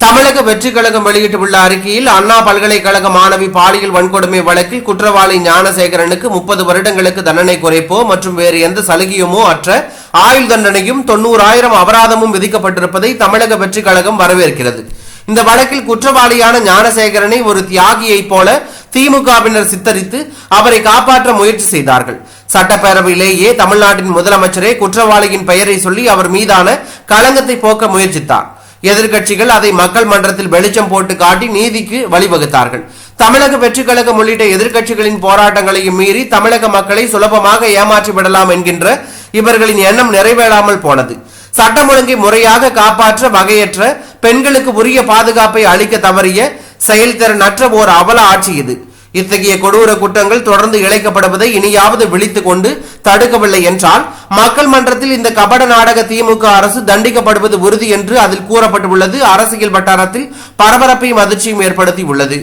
தமிழக வெற்றி கழகம் வெளியிட்டுள்ள அறிக்கையில் அண்ணா பல்கலைக்கழக மாணவி பாலியல் வன்கொடுமை வழக்கில் குற்றவாளி ஞானசேகரனுக்கு முப்பது வருடங்களுக்கு தண்டனை குறைப்போ மற்றும் வேறு எந்த சலுகையுமோ அற்ற ஆயுள் தண்டனையும் தொண்ணூறாயிரம் அபராதமும் விதிக்கப்பட்டிருப்பதை தமிழக வெற்றி கழகம் வரவேற்கிறது. இந்த வழக்கில் குற்றவாளியான ஞானசேகரனை ஒரு தியாகியைப் போல திமுகவினர் சித்தரித்து அவரை காப்பாற்ற முயற்சி செய்தார்கள். சட்டப்பேரவையிலேயே தமிழ்நாட்டின் முதலமைச்சரே குற்றவாளியின் பெயரை சொல்லி அவர் மீதான களங்கத்தை போக்க முயற்சித்தார். எதிர்க்கட்சிகள் அதை மக்கள் மன்றத்தில் வெளிச்சம் போட்டு காட்டி நீதிக்கு வழிவகுத்தார்கள். தமிழக வெற்றிக் கழகம் உள்ளிட்ட எதிர்க்கட்சிகளின் போராட்டங்களையும் மீறி தமிழக மக்களை சுலபமாக ஏமாற்றி விடலாம் என்கின்ற இவர்களின் எண்ணம் நிறைவேறாமல் போனது. சட்டம் ஒழுங்கை முறையாக காப்பாற்ற வகையற்ற பெண்களுக்கு உரிய பாதுகாப்பை அளிக்க தவறிய செயல்திறனற்ற ஓர் அவல ஆட்சி இது. இத்தகைய கொடூர குற்றங்கள் தொடர்ந்து இழைக்கப்படுவதை இனியாவது விழித்துக் கொண்டு தடுக்கவில்லை என்றால் மக்கள் மன்றத்தில் இந்த கபட நாடக திமுக அரசு தண்டிக்கப்படுவது உறுதி என்று அதில் கூறப்பட்டுள்ளது. அரசியல் வட்டாரத்தில் பரபரப்பையும் அதிர்ச்சியும் ஏற்படுத்தி உள்ளது